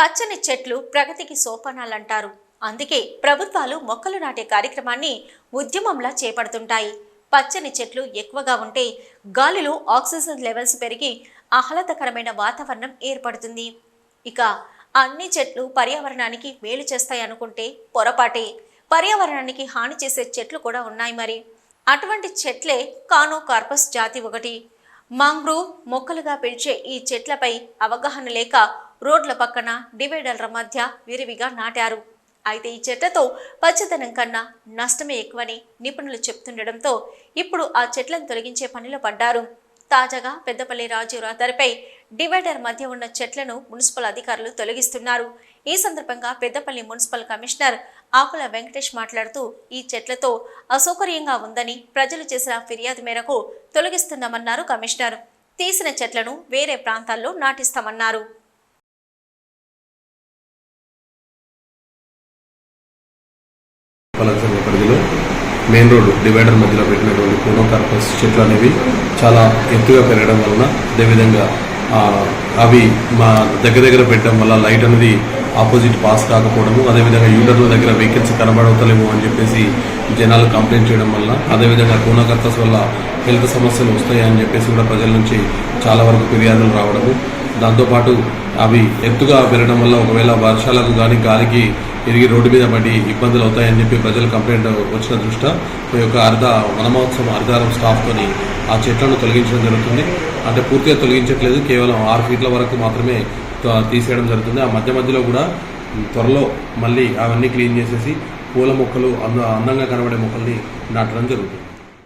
పచ్చని చెట్లు ప్రగతికి సోపానాలంటారు. అందుకే ప్రభుత్వాలు మొక్కలు నాటే కార్యక్రమాన్ని ఉద్యమంలా చేపడుతుంటాయి. పచ్చని చెట్లు ఎక్కువగా ఉంటే గాలిలో ఆక్సిజన్ లెవెల్స్ పెరిగి ఆహ్లాదకరమైన వాతావరణం ఏర్పడుతుంది. ఇక అన్ని చెట్లు పర్యావరణానికి మేలు చేస్తాయి అనుకుంటే పొరపాటే. పర్యావరణానికి హాని చేసే చెట్లు కూడా ఉన్నాయి మరి. అటువంటి చెట్లే కానో కార్పస్ జాతి ఒకటి. మాంగ్రూవ్ మొక్కలుగా పిలిచే ఈ చెట్లపై అవగాహన లేక రోడ్ల పక్కన డివైడర్ల మధ్య విరివిగా నాటారు. అయితే ఈ చెట్లతో పచ్చదనం కన్నా నష్టమే ఎక్కువని నిపుణులు చెప్తుండడంతో ఇప్పుడు ఆ చెట్లను తొలగించే పనిలో పడ్డారు. తాజాగా పెద్దపల్లి రాజు రహదారిపై డివైడర్ మధ్య ఉన్న చెట్లను మున్సిపల్ అధికారులు తొలగిస్తున్నారు. ఈ సందర్భంగా పెద్దపల్లి మున్సిపల్ కమిషనర్ ఆకుల వెంకటేష్ మాట్లాడుతూ ఈ చెట్లతో అసౌకర్యంగా ఉందని ప్రజలు చేసిన ఫిర్యాదు మేరకు తొలగిస్తున్నామన్నారు కమిషనర్. తీసిన చెట్లను వేరే ప్రాంతాల్లో నాటిస్తామన్నారు. పరిధిలో మెయిన్ రోడ్డు డివైడర్ మధ్యలో పెట్టినటువంటి కోనోకార్పస్ చెట్లు అనేవి చాలా ఎత్తుగా పెరగడం వలన అదేవిధంగా అవి మా దగ్గర దగ్గర పెట్టడం వల్ల లైట్ అనేది ఆపోజిట్ పాస్ కాకపోవడము అదేవిధంగా యూటర్ల దగ్గర వెహికల్స్ కనబడవుతలేము అని చెప్పేసి జనాలు కంప్లైంట్ చేయడం వల్ల అదేవిధంగా కోనోకర్పస్ వల్ల హెల్త్ సమస్యలు వస్తాయి అని చెప్పేసి కూడా ప్రజల నుంచి చాలా వరకు ఫిర్యాదులు రావడము. దాంతోపాటు అవి ఎత్తుగా పెరగడం వల్ల ఒకవేళ వర్షాలకు కానీ గాలికి తిరిగి రోడ్డు మీద పడి ఇబ్బందులు అవుతాయని చెప్పి ప్రజలు కంప్లైంట్ వచ్చిన దృష్ట్యా మీ యొక్క అర్ధ వనమహోత్సవం అర్ధారం స్టాఫ్తోని ఆ చెట్లను తొలగించడం జరుగుతుంది. అంటే పూర్తిగా తొలగించట్లేదు కేవలం ఆరు ఫీట్ల వరకు మాత్రమే తీసేయడం జరుగుతుంది. ఆ మధ్య మధ్యలో కూడా త్వరలో మళ్ళీ అవన్నీ క్లీన్ చేసేసి పూల మొక్కలు అంద అందంగా కనబడే మొక్కల్ని నాటడం జరుగుతుంది.